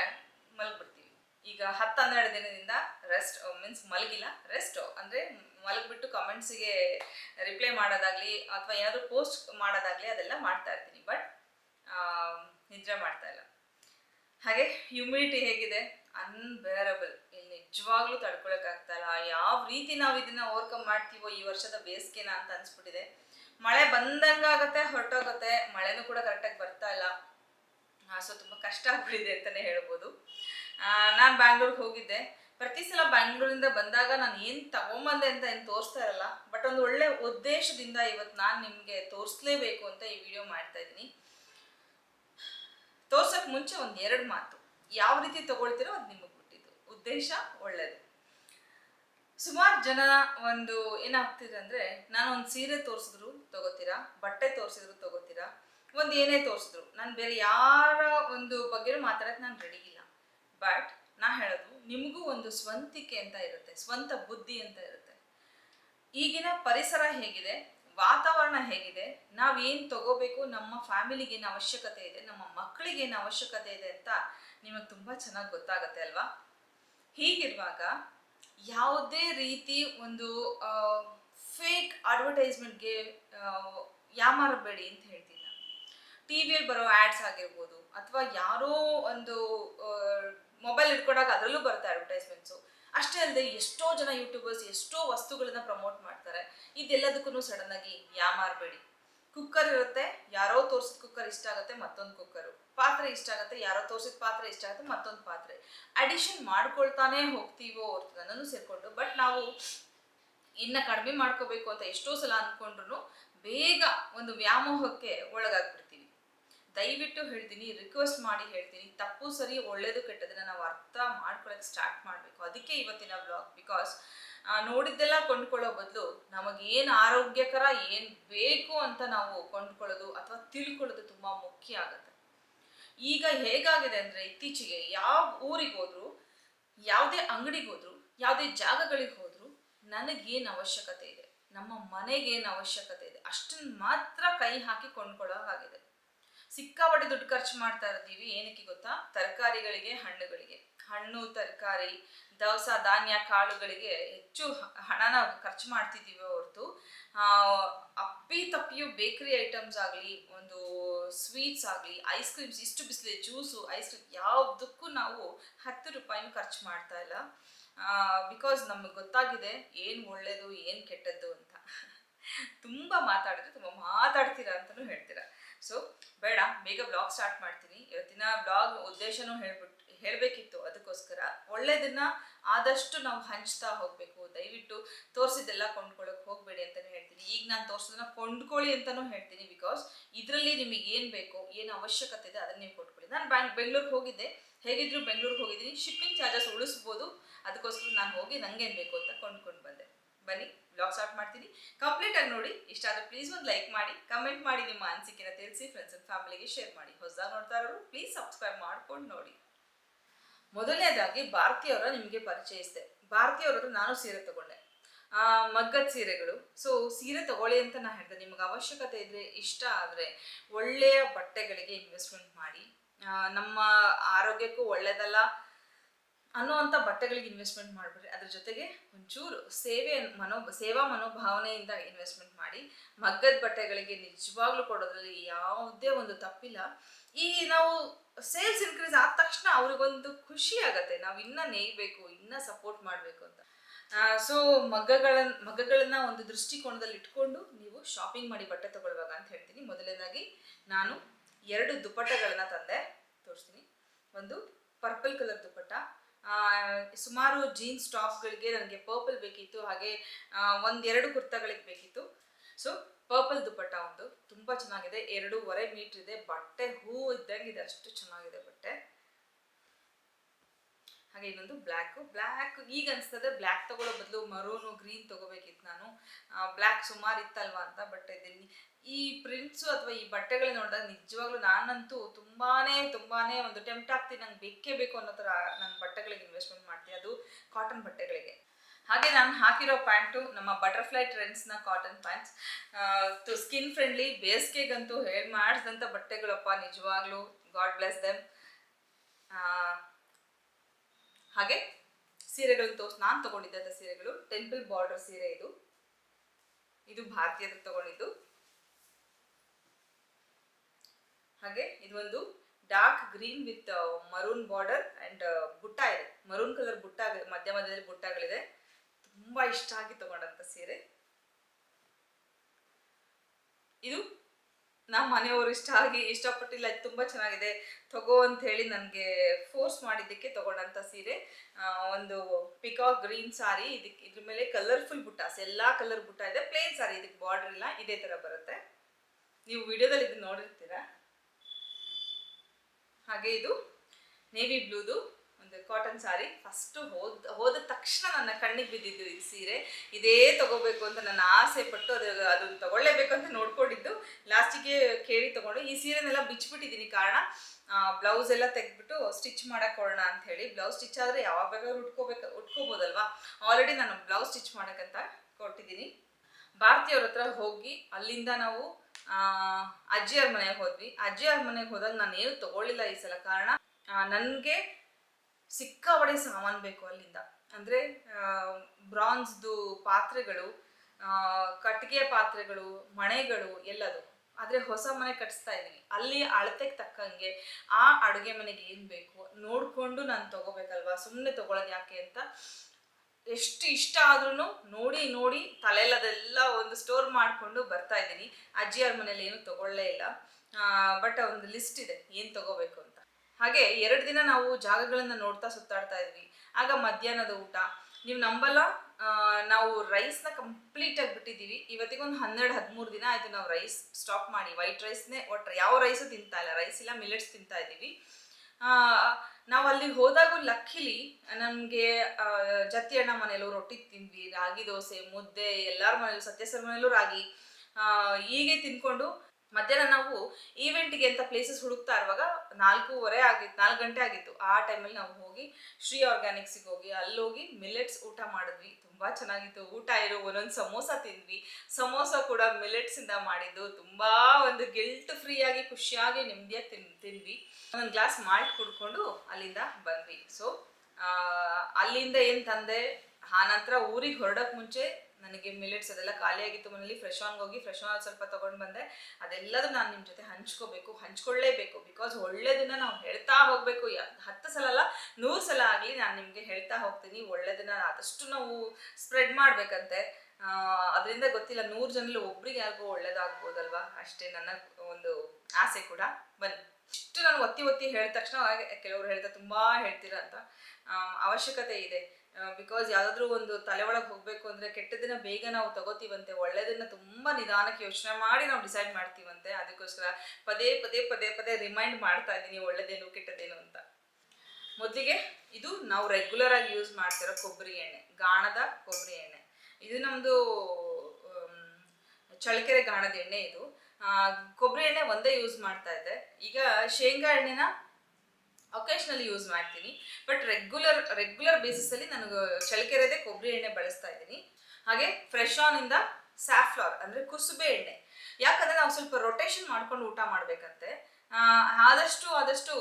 S1: ಮಲಗ್ಬಿಡ್ತೀವಿ. ಈಗ ಹತ್ತು ಹನ್ನೆರಡು ದಿನದಿಂದ ರೆಸ್ಟ್ ಮೀನ್ಸ್ ಮಲಗಿಲ್ಲ ರೆಸ್ಟ್ ಅಂದ್ರೆ ಮಲಗಿಬಿಟ್ಟು ಕಮೆಂಟ್ಸಿಗೆ ರಿಪ್ಲೈ ಮಾಡೋದಾಗ್ಲಿ ಅಥವಾ ಏನಾದ್ರು ಪೋಸ್ಟ್ ಮಾಡೋದಾಗ್ಲಿ ಅದೆಲ್ಲ ಮಾಡ್ತಾ ಇರ್ತೀನಿ ಬಟ್ ನಿದ್ರೆ ಮಾಡ್ತಾ ಇಲ್ಲ. ಹಾಗೆ ಹ್ಯುಮಿಡಿಟಿ ಹೇಗಿದೆ? ಅನ್ಬೇರಬಲ್ ನಿಜವಾಗ್ಲೂ ತಡ್ಕೊಳಕ್ಕಾಗ್ತಾ ಇಲ್ಲ ಯಾವ ರೀತಿ ನಾವು ಇದನ್ನ ಓವರ್ಕಮ್ ಮಾಡ್ತೀವೋ ಈ ವರ್ಷದ ಬೇಸಿಗೆನ ಅಂತ ಅನ್ಸ್ಬಿಟ್ಟಿದೆ. ಮಳೆ ಬಂದಂಗಾಗತ್ತೆ ಹೊರಟೋಗತ್ತೆ, ಮಳೆನೂ ಕೂಡ ಕರೆಕ್ಟಾಗಿ ಬರ್ತಾ ಇಲ್ಲ. ಸೊ ತುಂಬ ಕಷ್ಟ ಆಗ್ಬಿಟ್ಟಿದೆ ಅಂತಲೇ ಹೇಳ್ಬೋದು. ನಾನು ಬ್ಯಾಂಗ್ಳೂರ್ಗೆ ಹೋಗಿದ್ದೆ. ಪ್ರತಿ ಸಲ ಬ್ಯಾಂಗ್ಳೂರಿಂದ ಬಂದಾಗ ನಾನು ಏನು ತಗೊಂಬಂದೆ ಅಂತ ಏನು ತೋರಿಸ್ತಾ ಇರಲ್ಲ. ಬಟ್ ಒಂದು ಒಳ್ಳೆ ಉದ್ದೇಶದಿಂದ ಇವತ್ತು ನಾನು ನಿಮಗೆ ತೋರಿಸ್ಲೇಬೇಕು ಅಂತ ಈ ವಿಡಿಯೋ ಮಾಡ್ತಾ ಇದ್ದೀನಿ. ತೋರ್ಸಕ್ ಮುಂಚೆ ಒಂದು ಎರಡು ಮಾತು. ಯಾವ ರೀತಿ ತಗೊಳ್ತೀರೋ ಅದು ನಿಮಗೆ ಉದ್ದೇಶ ಒಳ್ಳೆಯದು ಸುಮಾರು ಜನ ಒಂದು ಏನಾಗ್ತಿದೆ ಅಂದ್ರೆ ನಾನು ಒಂದು ಸೀರೆ ತೋರಿಸಿದ್ರು ತಗೋತೀರಾ, ಬಟ್ಟೆ ತೋರಿಸಿದ್ರು ತಗೋತೀರಾ, ಒಂದು ಏನೇ ತೋರಿಸಿದ್ರು, ನಾನು ಬೇರೆ ಯಾರ ಒಂದು ಬಗ್ಗೆನೂ ಮಾತಾಡೋಕ್ಕೆ ನಾನು ರೆಡಿ ಇಲ್ಲ. ಬಟ್ ನಾ ಹೇಳೋದು, ನಿಮಗೂ ಒಂದು ಸ್ವಂತಿಕೆ ಅಂತ ಇರುತ್ತೆ, ಸ್ವಂತ ಬುದ್ಧಿ ಅಂತ ಇರುತ್ತೆ. ಈಗಿನ ಪರಿಸರ ಹೇಗಿದೆ, ವಾತಾವರಣ ಹೇಗಿದೆ, ನಾವೇನು ತಗೋಬೇಕು, ನಮ್ಮ ಫ್ಯಾಮಿಲಿಗೆ ಏನು ಅವಶ್ಯಕತೆ ಇದೆ, ನಮ್ಮ ಮಕ್ಕಳಿಗೆ ಏನು ಅವಶ್ಯಕತೆ ಇದೆ ಅಂತ ನಿಮಗೆ ತುಂಬ ಚೆನ್ನಾಗಿ ಗೊತ್ತಾಗುತ್ತೆ ಅಲ್ವಾ? ಹೀಗಿರುವಾಗ ಯಾವುದೇ ರೀತಿ ಒಂದು ಫೇಕ್ ಅಡ್ವರ್ಟೈಸ್ಮೆಂಟ್ಗೆ ಯಾಮಾರಬೇಡಿ ಅಂತ ಹೇಳ್ತೀನಿ ನಾನು. ಟಿ ವಿಯಲ್ಲಿ ಬರೋ ಆ್ಯಡ್ಸ್ ಆಗಿರ್ಬೋದು ಅಥವಾ ಯಾರೋ ಒಂದು ಮೊಬೈಲ್ ಇಟ್ಕೊಂಡಾಗ ಅದರಲ್ಲೂ ಬರುತ್ತೆ ಅಡ್ವರ್ಟೈಸ್ಮೆಂಟ್ಸು ಅಷ್ಟೇ ಅಲ್ಲದೆ ಎಷ್ಟೋ ಜನ ಯೂಟ್ಯೂಬರ್ಸ್ ಎಷ್ಟೋ ವಸ್ತುಗಳನ್ನ ಪ್ರಮೋಟ್ ಮಾಡ್ತಾರೆ. ಇದೆಲ್ಲದಕ್ಕೂ ಸಡನ್ ಆಗಿ ಯಾಮಾರಬೇಡಿ. ಕುಕ್ಕರ್ ಇರುತ್ತೆ, ಯಾರೋ ತೋರಿಸಿದ ಕುಕ್ಕರ್ ಇಷ್ಟ ಆಗುತ್ತೆ ಮತ್ತೊಂದು ಕುಕ್ಕರು ಪಾತ್ರೆ ಇಷ್ಟ ಆಗುತ್ತೆ, ಯಾರೋ ತೋರಿಸಿದ ಪಾತ್ರ ಇಷ್ಟ ಆಗುತ್ತೆ, ಮತ್ತೊಂದು ಪಾತ್ರೆ. ಅಡಿಷನ್ ಮಾಡ್ಕೊಳ್ತಾನೆ ಹೋಗ್ತೀವೋ ನನ್ನನ್ನು ಸೇರ್ಕೊಂಡು ಬಟ್ ನಾವು ಇನ್ನ ಕಡಿಮೆ ಮಾಡ್ಕೋಬೇಕು ಅಂತ ಎಷ್ಟೋ ಸಲ ಅನ್ಕೊಂಡ್ರು ಬೇಗ ಒಂದು ವ್ಯಾಮೋಹಕ್ಕೆ ಒಳಗಾಗ್ಬಿಡ್ತೀವಿ ದಯವಿಟ್ಟು ಹೇಳ್ತೀನಿ ರಿಕ್ವೆಸ್ಟ್ ಮಾಡಿ ಹೇಳ್ತೀನಿ, ತಪ್ಪು, ಸರಿ, ಒಳ್ಳೇದು, ಕೆಟ್ಟದನ್ನ ನಾವು ಅರ್ಥ ಮಾಡ್ಕೊಳಕ್ಕೆ ಸ್ಟಾರ್ಟ್ ಮಾಡಬೇಕು. ಅದಕ್ಕೆ ಇವತ್ತಿನ ಬ್ಲಾಗ್ ಬಿಕಾಸ್ ನೋಡಿದ್ದೆಲ್ಲ ಕೊಂಡ್ಕೊಳ್ಳೋ ಬದಲು ನಮಗೇನು ಆರೋಗ್ಯಕರ, ಏನು ಬೇಕು ಅಂತ ನಾವು ಕೊಂಡ್ಕೊಳ್ಳೋದು ಅಥವಾ ತಿಳ್ಕೊಳ್ಳೋದು ತುಂಬ ಮುಖ್ಯ ಆಗುತ್ತೆ. ಈಗ ಹೇಗಾಗಿದೆ ಅಂದರೆ ಇತ್ತೀಚೆಗೆ ಯಾವ ಊರಿಗೆ ಹೋದ್ರು, ಯಾವುದೇ ಅಂಗಡಿಗೆ ಹೋದ್ರು, ಯಾವುದೇ ಜಾಗಗಳಿಗೆ ಹೋದ್ರು ನನಗೇನು ಅವಶ್ಯಕತೆ ಇದೆ? ನಮ್ಮ ಮನೆಗೇನು ಅವಶ್ಯಕತೆ ಇದೆ? ಅಷ್ಟನ್ನು ಮಾತ್ರ ಕೈ ಹಾಕಿ ಕೊಂಡ್ಕೊಳ್ಳೋ ಹಾಗಿದೆ ಸಿಕ್ಕಾಪಟ್ಟೆ ದುಡ್ಡು ಖರ್ಚು ಮಾಡ್ತಾ ಇರ್ತೀವಿ. ಏನಕ್ಕೆ ಗೊತ್ತಾ? ತರಕಾರಿಗಳಿಗೆ, ಹಣ್ಣುಗಳಿಗೆ. ಹಣ್ಣು, ತರಕಾರಿ, ದವಸ, ಧಾನ್ಯ, ಕಾಳುಗಳಿಗೆ ಹೆಚ್ಚು ಹಣನ ಖರ್ಚು ಮಾಡ್ತಿದ್ದೀವಿ ಹೊರತು. ಅಪ್ಪಿ ತಪ್ಪಿಯು ಬೇಕರಿ ಐಟಮ್ಸ್ ಆಗಲಿ, ಒಂದು ಸ್ವೀಟ್ಸ್ ಆಗಲಿ ಐಸ್ ಕ್ರೀಮ್ಸ್ ಇಷ್ಟು ಬಿಸಿಲು ಜ್ಯೂಸು ಐಸ್ ಕ್ರೀಮ್ ಯಾವುದಕ್ಕೂ ನಾವು ಹತ್ತು ರೂಪಾಯಿನೂ ಖರ್ಚು ಮಾಡ್ತಾ ಇಲ್ಲ. ಬಿಕಾಸ್ ನಮಗೆ ಗೊತ್ತಾಗಿದೆ ಏನು ಒಳ್ಳೆಯದು ಏನು ಕೆಟ್ಟದ್ದು ಅಂತ. ತುಂಬ ಮಾತಾಡಿದ್ರೆ ತುಂಬ ಮಾತಾಡ್ತೀರಾ ಅಂತಲೂ ಹೇಳ್ತೀರಾ. ಸೊ ಬೇಡ, ಬೇಗ ಬ್ಲಾಗ್ ಸ್ಟಾರ್ಟ್ ಮಾಡ್ತೀನಿ. ಇವತ್ತಿನ ಬ್ಲಾಗ್ ಉದ್ದೇಶನೂ ಹೇಳ್ಬಿಟ್ಟು ಹೇಳಬೇಕಿತ್ತು ಅದಕ್ಕೋಸ್ಕರ. ಒಳ್ಳೆಯದನ್ನ ಆದಷ್ಟು ನಾವು ಹಂಚ್ತಾ ಹೋಗಬೇಕು. ದಯವಿಟ್ಟು ತೋರಿಸಿದ್ದೆಲ್ಲ ಕೊಂಡ್ಕೊಳ್ಳೋಕೆ ಹೋಗಬೇಡಿ ಅಂತಲೇ ಹೇಳ್ತೀನಿ. ಈಗ ನಾನು ತೋರಿಸೋದನ್ನ ಕೊಂಡ್ಕೊಳ್ಳಿ ಅಂತಲೂ ಹೇಳ್ತೀನಿ ಬಿಕಾಸ್ ಇದರಲ್ಲಿ ನಿಮಗೆ ಏನು ಬೇಕೋ, ಏನು ಅವಶ್ಯಕತೆ ಇದೆ ಅದನ್ನ ನೀವು ಕೊಟ್ಕೊಳ್ಳಿ ನಾನು ಬ್ಯಾಂಕ್ ಬೆಂಗಳೂರಿಗೆ ಹೋಗಿದ್ದೆ. ಹೇಗಿದ್ರು ಬೆಂಗಳೂರಿಗೆ ಹೋಗಿದ್ದೀನಿ. ಶಿಪ್ಪಿಂಗ್ ಚಾರ್ಜಸ್ ಉಳಿಸ್ಬೋದು. ಅದಕ್ಕೋಸ್ಕರ ನಾನು ಹೋಗಿ ನಂಗೇನು ಬೇಕು ಅಂತ ಕೊಂಡ್ಕೊಂಡು ಬಂದೆ. ಬನ್ನಿ ಬ್ಲಾಗ್ ಸ್ಟಾರ್ಟ್ ಮಾಡ್ತೀನಿ. ಕಂಪ್ಲೀಟ್ ಆಗಿ ನೋಡಿ. ಇಷ್ಟ ಆದರೆ ಪ್ಲೀಸ್ ಒಂದು ಲೈಕ್ ಮಾಡಿ ಕಮೆಂಟ್ ಮಾಡಿ ನಿಮ್ಮ ಅನಿಸಿಕೆನ ತಿಳಿಸಿ ಫ್ರೆಂಡ್ಸ್ ಅಂಡ್ ಫ್ಯಾಮಿಲಿಗೆ ಶೇರ್ ಮಾಡಿ. ಹೊಸದಾಗಿ ನೋಡ್ತಾ ಇರೋರು ಪ್ಲೀಸ್ ಸಬ್ಸ್ಕ್ರೈಬ್ ಮಾಡ್ಕೊಂಡು ನೋಡಿ. ಮೊದಲನೇದಾಗಿ ಭಾರತೀಯವರ ನಿಮಗೆ ಪರಿಚಯಿಸಿದೆ ಭಾರತೀಯವರದ್ದು ನಾನು ಸೀರೆ ತಗೊಂಡೆ. ಆ, ಮಗ್ಗದ ಸೀರೆಗಳು. ಸೊ ಸೀರೆ ತಗೊಳ್ಳಿ ಅಂತ ನಾನು ಹೇಳಿದೆ. ನಿಮಗೆ ಅವಶ್ಯಕತೆ ಇದ್ರೆ ಇಷ್ಟ ಆದರೆ ಒಳ್ಳೆಯ ಬಟ್ಟೆಗಳಿಗೆ ಇನ್ವೆಸ್ಟ್ಮೆಂಟ್ ಮಾಡಿ. ನಮ್ಮ ಆರೋಗ್ಯಕ್ಕೂ ಒಳ್ಳೆಯದಲ್ಲ ಅನ್ನುವಂಥ ಬಟ್ಟೆಗಳಿಗೆ ಇನ್ವೆಸ್ಟ್ಮೆಂಟ್ ಮಾಡಿಬಿಡ್ರಿ ಅದ್ರ ಜೊತೆಗೆ ಒಂಚೂರು ಸೇವೆ ಮನೋ, ಸೇವಾ ಮನೋಭಾವನೆಯಿಂದ ಇನ್ವೆಸ್ಟ್ಮೆಂಟ್ ಮಾಡಿ, ಮಗ್ಗದ ಬಟ್ಟೆಗಳಿಗೆ ನಿಜವಾಗ್ಲೂ ಕೊಡೋದ್ರಲ್ಲಿ ಯಾವುದೇ ಒಂದು ತಪ್ಪಿಲ್ಲ. ಈ ನಾವು ಸೇಲ್ಸ್ ಇನ್ಕ್ರೀಸ್ ಆದ ತಕ್ಷಣ ಅವ್ರಿಗೊಂದು ಖುಷಿ ಆಗತ್ತೆ. ನಾವು ಇನ್ನೂ ನೇಯ್ಬೇಕು, ಇನ್ನೂ ಸಪೋರ್ಟ್ ಮಾಡಬೇಕು ಅಂತ. ಸೊ ಮಗ್ಗಗಳನ್ನ ಮಗ್ಗಗಳನ್ನ ಒಂದು ದೃಷ್ಟಿಕೋನದಲ್ಲಿ ಇಟ್ಕೊಂಡು ನೀವು ಶಾಪಿಂಗ್ ಮಾಡಿ ಬಟ್ಟೆ ತಗೊಳ್ಳುವಾಗ ಅಂತ ಹೇಳ್ತೀನಿ. ಮೊದಲನೇದಾಗಿ ನಾನು ಎರಡು ದುಪ್ಪಟ್ಟಗಳನ್ನ ತಂದೆ, ತೋರಿಸ್ತೀನಿ. ಒಂದು ಪರ್ಪಲ್ ಕಲರ್ ದುಪ್ಪಟ್ಟ ಸುಮಾರು ಜೀನ್ಸ್ ಟಾಪ್ಗಳಿಗೆ ನನಗೆ ಪರ್ಪಲ್ ಬೇಕಿತ್ತು, ಹಾಗೆ ಒಂದೆರಡು ಕುರ್ತಾಗಳಿಗೆ ಬೇಕಿತ್ತು. ಸೊ ಪರ್ಪಲ್ ದುಪ್ಪಟ್ಟ ಒಂದು, ತುಂಬ ಚೆನ್ನಾಗಿದೆ. ಎರಡೂವರೆ ಮೀಟ್ರ್ ಇದೆ. ಬಟ್ಟೆ, ಹೂ ಇದೆ ಅಷ್ಟು ಚೆನ್ನಾಗಿದೆ ಬಟ್ಟೆ. ಹಾಗೆ ಇನ್ನೊಂದು ಬ್ಲ್ಯಾಕು ಬ್ಲ್ಯಾಕ್ ಈಗ ಅನಿಸ್ತದೆ ಬ್ಲ್ಯಾಕ್ ತಗೊಳ್ಳೋ ಬದಲು ಮರೂನು ಗ್ರೀನ್ ತಗೋಬೇಕಿತ್ತು ನಾನು. ಬ್ಲ್ಯಾಕ್ ಸುಮಾರು ಇತ್ತಲ್ವಾ ಅಂತ ಬಟ್ ಇದೀನಿ ಈ ಪ್ರಿಂಟ್ಸು ಅಥವಾ ಈ ಬಟ್ಟೆಗಳು ನೋಡಿದಾಗ ನಿಜವಾಗ್ಲೂ ನಾನಂತೂ ತುಂಬಾನೇ ತುಂಬಾನೇ ಒಂದು ಟೆಂಪ್ಟ್ ಆಗ್ತೀನಿ. ನಂಗೆ ಬೇಕೇ ಬೇಕು ಅನ್ನೋ ಥರ ನನ್ನ ಬಟ್ಟೆಗಳಿಗೆ ಇನ್ವೆಸ್ಟ್ಮೆಂಟ್ ಮಾಡ್ತೀನಿ. ಅದು ಕಾಟನ್ ಬಟ್ಟೆಗಳಿಗೆ. ಹಾಗೆ ನಾನು ಹಾಕಿರೋ ಪ್ಯಾಂಟು ನಮ್ಮ ಬಟರ್ಫ್ಲೈ ಟ್ರೆಂಡ್ಸ್ನ ಕಾಟನ್ ಪ್ಯಾಂಟ್ಸ್ ಸ್ಕಿನ್ ಫ್ರೆಂಡ್ಲಿ ಬೇಸಿಗೆಗಂತೂ ಹೇಳಿ ಮಾಡಿಸಿದಂಥ ಬಟ್ಟೆಗಳಪ್ಪ, ನಿಜವಾಗ್ಲೂ. ಗಾಡ್ ಬ್ಲೆಸ್ ದೆಮ್ ಹಾಗೆ ಸೀರೆಗಳು ತೋರ್ಸ್, ನಾನು ತಗೊಂಡಿದ್ದಂಥ ಸೀರೆಗಳು. ಟೆಂಪಲ್ ಬಾರ್ಡರ್ ಸೀರೆ ಇದು. ಇದು ಭಾರತೀಯದ ತಗೊಂಡಿದ್ದು. ಹಾಗೆ ಇದೊಂದು dark green with maroon border and ಬುಟ್ಟ ಇದೆ. ಮರೂನ್ ಕಲರ್ ಬುಟ್ಟ ಮಧ್ಯ ಮಧ್ಯದಲ್ಲಿ ಬುಟ್ಟಗಳಿದೆ. ತುಂಬಾ ಇಷ್ಟ ಆಗಿ ತಗೊಂಡಂತ ಸೀರೆ. ಇದು ನಮ್ಮ ಮನೆಯವರು ಇಷ್ಟ ಆಗಿ ಇಷ್ಟಪಟ್ಟಿಲ್ಲ, ಇದು ತುಂಬ ಚೆನ್ನಾಗಿದೆ. ತಗೋ ಅಂತ ಹೇಳಿ ನನಗೆ ಫೋರ್ಸ್ ಮಾಡಿದ್ದಕ್ಕೆ ತಗೊಂಡಂಥ ಸೀರೆ. ಒಂದು ಪಿಕಾಕ್ ಗ್ರೀನ್ ಸಾರಿ ಇದಕ್ಕೆ, ಇದ್ರ ಮೇಲೆ ಕಲರ್ಫುಲ್ ಬುಟ್ಟಾಸ್ ಎಲ್ಲ ಕಲರ್ ಬುಟ್ಟ ಇದೆ. ಪ್ಲೇನ್ ಸಾರಿ ಇದಕ್ಕೆ ಬಾರ್ಡರ್ ಇಲ್ಲ, ಇದೇ ಥರ ಬರುತ್ತೆ. ನೀವು ವಿಡಿಯೋದಲ್ಲಿ ಇದನ್ನ ನೋಡಿರ್ತೀರಾ? ಹಾಗೆ ಇದು ನೇವಿ ಬ್ಲೂದು ಒಂದು ಕಾಟನ್ ಸಾರಿ ಫಸ್ಟು ಹೋದ ಹೋದ ತಕ್ಷಣ ನನ್ನ ಕಣ್ಣಿಗೆ ಬಿದ್ದಿದ್ದು ಈ ಸೀರೆ. ಇದೇ ತಗೋಬೇಕು ಅಂತ ನನ್ನ ಆಸೆ ಪಟ್ಟು ಅದು ಅದನ್ನು ತಗೊಳ್ಳೇಬೇಕು ಅಂತ ನೋಡ್ಕೊಂಡಿದ್ದು. ಲಾಸ್ಟಿಗೆ ಕೇಳಿ ತಗೊಂಡು, ಈ ಸೀರೆನೆಲ್ಲ ಬಿಚ್ಚಿಬಿಟ್ಟಿದ್ದೀನಿ ಕಾರಣ ಬ್ಲೌಸ್ ಎಲ್ಲ ತೆಗೆದ್ಬಿಟ್ಟು ಸ್ಟಿಚ್ ಕೊಡೋಣ ಅಂತ ಹೇಳಿ. ಬ್ಲೌಸ್ ಸ್ಟಿಚ್ ಆದರೆ ಯಾವಾಗ ಬೇಕಾದ್ರೂ ಉಟ್ಕೋಬೇಕು, ಉಟ್ಕೋಬೋದಲ್ವಾ? ಆಲ್ರೆಡಿ ನಾನು ಬ್ಲೌಸ್ ಸ್ಟಿಚ್ ಮಾಡೋಕ್ಕಂತ ಕೊಟ್ಟಿದ್ದೀನಿ. ಭಾರತೀಯವ್ರ ಹತ್ರ ಹೋಗಿ ಅಲ್ಲಿಂದ ನಾವು ಅಜ್ಜಿಯವ್ರ ಮನೆಗೆ ಹೋದ್ವಿ. ಅಜ್ಜಿಯವ್ರ ಮನೆಗೆ ಹೋದಾಗ ನಾನು ಏನು ತಗೊಳ್ಳಿಲ್ಲ ಈ ಸಲ. ಕಾರಣ ನನಗೆ ಸಿಕ್ಕಾಪಡೆ ಸಾಮಾನು ಬೇಕು ಅಲ್ಲಿಂದ. ಅಂದರೆ ಬ್ರಾನ್ಸ್ದು ಪಾತ್ರೆಗಳು ಕಟ್ಟಿಗೆ ಪಾತ್ರೆಗಳು, ಮಣೆಗಳು ಎಲ್ಲದು. ಆದರೆ ಹೊಸ ಮನೆ ಕಟ್ಟಿಸ್ತಾ ಇದ್ದೀನಿ. ಅಲ್ಲಿ ಅಳತೆಗೆ ತಕ್ಕಂಗೆ ಆ ಅಡುಗೆ ಮನೆಗೆ ಏನು ಬೇಕು ನೋಡಿಕೊಂಡು ನಾನು ತಗೋಬೇಕಲ್ವಾ? ಸುಮ್ಮನೆ ತಗೊಳ್ಳೋದು ಯಾಕೆ ಅಂತ ಎಷ್ಟು ಇಷ್ಟ ಆದ್ರೂ ನೋಡಿ ನೋಡಿ ತಲೆಯಲ್ಲದೆಲ್ಲ ಒಂದು ಸ್ಟೋರ್ ಮಾಡಿಕೊಂಡು ಬರ್ತಾ ಇದ್ದೀನಿ. ಅಜ್ಜಿಯವ್ರ ಮನೇಲಿ ಏನು ತಗೊಳ್ಳೇ ಇಲ್ಲ. ಬಟ್ ಒಂದು ಲಿಸ್ಟ್ ಇದೆ. ಏನು ತಗೋಬೇಕು ಅಂತ. ಹಾಗೆ ಎರಡು ದಿನ ನಾವು ಜಾಗಗಳನ್ನು ನೋಡ್ತಾ ಸುತ್ತಾಡ್ತಾ ಇದ್ವಿ. ಆಗ ಮಧ್ಯಾಹ್ನದ ಊಟ. ನೀವು ನಂಬಲ್ಲ? ನಾವು ರೈಸ್ನ ಕಂಪ್ಲೀಟ್ ಬಿಟ್ಟಿದ್ದೀವಿ. ಇವತ್ತಿಗೊಂದು ಹನ್ನೆರಡು, ಹದಿಮೂರು ದಿನ ಆಯಿತು ನಾವು ರೈಸ್ ಸ್ಟಾಪ್ ಮಾಡಿ. ವೈಟ್ ರೈಸ್ನೇ ಒಟ್ಟು ಯಾವ ರೈಸು ತಿಂತಾ ಇಲ್ಲ. ರೈಸ್ ಇಲ್ಲ ಮಿಲೆಟ್ಸ್ ತಿಂತಾ ಇದ್ದೀವಿ. ನಾವು ಅಲ್ಲಿ ಹೋದಾಗೂ ಲಕ್ಕಿಲಿ ನಮಗೆ ಜತಿ ಅಣ್ಣ ಮನೇಲೂ ರೊಟ್ಟಿ ತಿಂದ್ವಿ, ರಾಗಿ ದೋಸೆ, ಮುದ್ದೆ, ಎಲ್ಲರ ಮನೆಯಲ್ಲೂ, ಸತ್ಯಸರ ಮನೇಲೂ ರಾಗಿ ಹೀಗೆ ತಿನ್ಕೊಂಡು ಮಧ್ಯಾಹ್ನ ನಾವು ಈವೆಂಟ್ಗೆ ಅಂತ ಪ್ಲೇಸಸ್ ಹುಡುಕ್ತಾ ಇರುವಾಗ ನಾಲ್ಕೂವರೆ ಆಗಿತ್ತು ನಾಲ್ಕು ಗಂಟೆ ಆಗಿತ್ತು. ಆ ಟೈಮಲ್ಲಿ ನಾವು ಹೋಗಿ ಶ್ರೀ ಆರ್ಗ್ಯಾನಿಕ್ಸಿಗೆ ಹೋಗಿ ಅಲ್ಲಿ ಹೋಗಿ ಮಿಲೆಟ್ಸ್ ಊಟ ಮಾಡಿದ್ವಿ. ತುಂಬ ಚೆನ್ನಾಗಿತ್ತು. ಊಟ ಇರೋ, ಒಂದೊಂದು ಸಮೋಸ ತಿಂದ್ವಿ. ಸಮೋಸ ಕೂಡ ಮಿಲೆಟ್ಸಿಂದ ಮಾಡಿದ್ದು. ತುಂಬ ಒಂದು ಗಿಲ್ಟ್ ಫ್ರೀ ಆಗಿ ಖುಷಿಯಾಗಿ ನೆಮ್ಮದಿಯಾಗಿ ತಿನ್, ತಿಂದ್ವಿ. ಒಂದು ಗ್ಲಾಸ್ ಮಾಲ್ಟ್ ಕುಡ್ಕೊಂಡು ಅಲ್ಲಿಂದ ಬಂದ್ವಿ. ಸೊ ಅಲ್ಲಿಂದ ಏನು ತಂದೆ, ಆ ನಂತರ ಊರಿಗೆ ಹೊರಡೋಕೆ ಮುಂಚೆ ನನಗೆ ಮಿಲೆಟ್ಸ್ ಅದೆಲ್ಲ ಖಾಲಿಯಾಗಿತ್ತು ಮನೇಲಿ ಫ್ರೆಶ್ ಆನ್ಗೆ ಹೋಗಿ ಫ್ರೆಶ್ ಆನ್ ಸ್ವಲ್ಪ ತಗೊಂಡು ಬಂದೆ. ಅದೆಲ್ಲದೂ ನಾನು ನಿಮ್ಮ ಜೊತೆ ಹಂಚ್ಕೋಬೇಕು, ಹಂಚ್ಕೊಳ್ಳೇಬೇಕು. ಬಿಕಾಸ್ ಒಳ್ಳೇದನ್ನ ನಾವು ಹೇಳ್ತಾ ಹೋಗಬೇಕು. ಹತ್ತು ಸಲ ಅಲ್ಲ, ನೂರು ಸಲ ಆಗಲಿ ನಾನು ನಿಮಗೆ ಹೇಳ್ತಾ ಹೋಗ್ತೀನಿ. ಒಳ್ಳೇದನ್ನ ಆದಷ್ಟು ನಾವು ಸ್ಪ್ರೆಡ್ ಮಾಡಬೇಕಂತೆ. ಅದರಿಂದ ಗೊತ್ತಿಲ್ಲ, ನೂರು ಜನರಲ್ಲಿ ಒಬ್ರಿಗೆ ಯಾರಿಗೂ ಒಳ್ಳೇದಾಗ್ಬೋದಲ್ವಾ? ಅಷ್ಟೇ ನನ್ನ ಒಂದು ಆಸೆ ಕೂಡ. ಬನ್ನಿ. ಇಷ್ಟು ನಾನು ಒತ್ತಿ ಒತ್ತಿ ಹೇಳಿದ ತಕ್ಷಣ ಕೆಲವರು ಹೇಳ್ತಾ ತುಂಬಾ ಹೇಳ್ತೀರಾ ಅಂತ ಅವಶ್ಯಕತೆ ಇದೆ. ಬಿಕಾಸ್ ಯಾವುದಾದ್ರೂ ಒಂದು ತಲೆ ಒಳಗೆ ಹೋಗಬೇಕು ಅಂದರೆ ಕೆಟ್ಟದನ್ನ ಬೇಗ ನಾವು ತಗೋತೀವಂತೆ, ಒಳ್ಳೇದನ್ನ ತುಂಬ ನಿಧಾನಕ್ಕೆ ಯೋಚನೆ ಮಾಡಿ ನಾವು ಡಿಸೈಡ್ ಮಾಡ್ತೀವಂತೆ. ಅದಕ್ಕೋಸ್ಕರ ಪದೇ ಪದೇ ಪದೇ ಪದೇ ರಿಮೈಂಡ್ ಮಾಡ್ತಾ ಇದ್ದೀನಿ ಒಳ್ಳೆಯದೇನು ಕೆಟ್ಟದೇನು ಅಂತ. ಮೊದಲಿಗೆ ಇದು ನಾವು ರೆಗ್ಯುಲರ್ ಆಗಿ ಯೂಸ್ ಮಾಡ್ತಿರೋ ಕೊಬ್ಬರಿ ಎಣ್ಣೆ, ಗಾಣದ ಕೊಬ್ಬರಿ ಎಣ್ಣೆ. ಇದು ನಮ್ಮದು ಚಳಕೆರೆ ಗಾಣದ ಎಣ್ಣೆ ಇದು. ಕೊಬ್ಬರಿ ಎಣ್ಣೆ ಒಂದೇ ಯೂಸ್ ಮಾಡ್ತಾ ಇದೆ ಈಗ ಶೇಂಗಾ ಎಣ್ಣೆನ ಒಕೇಶ್ನಲಿ ಯೂಸ್ ಮಾಡ್ತೀನಿ. ಬಟ್ ರೆಗ್ಯುಲರ್ ರೆಗ್ಯುಲರ್ ಬೇಸಿಸಲ್ಲಿ ನನಗೆ ಚಳಕೆರೆದೆ ಕೊಬ್ಬರಿ ಎಣ್ಣೆ ಬಳಸ್ತಾ ಇದ್ದೀನಿ. ಹಾಗೆ ಫ್ರೆಶ್ ಆನಿಂದ ಸ್ಯಾಫ್ಲಾರ್ ಅಂದರೆ ಕುಸುಬೆ ಎಣ್ಣೆ. ಯಾಕಂದರೆ ನಾವು ಸ್ವಲ್ಪ ರೊಟೇಷನ್ ಮಾಡ್ಕೊಂಡು ಊಟ ಮಾಡಬೇಕಂತೆ. ಆದಷ್ಟು ಆದಷ್ಟು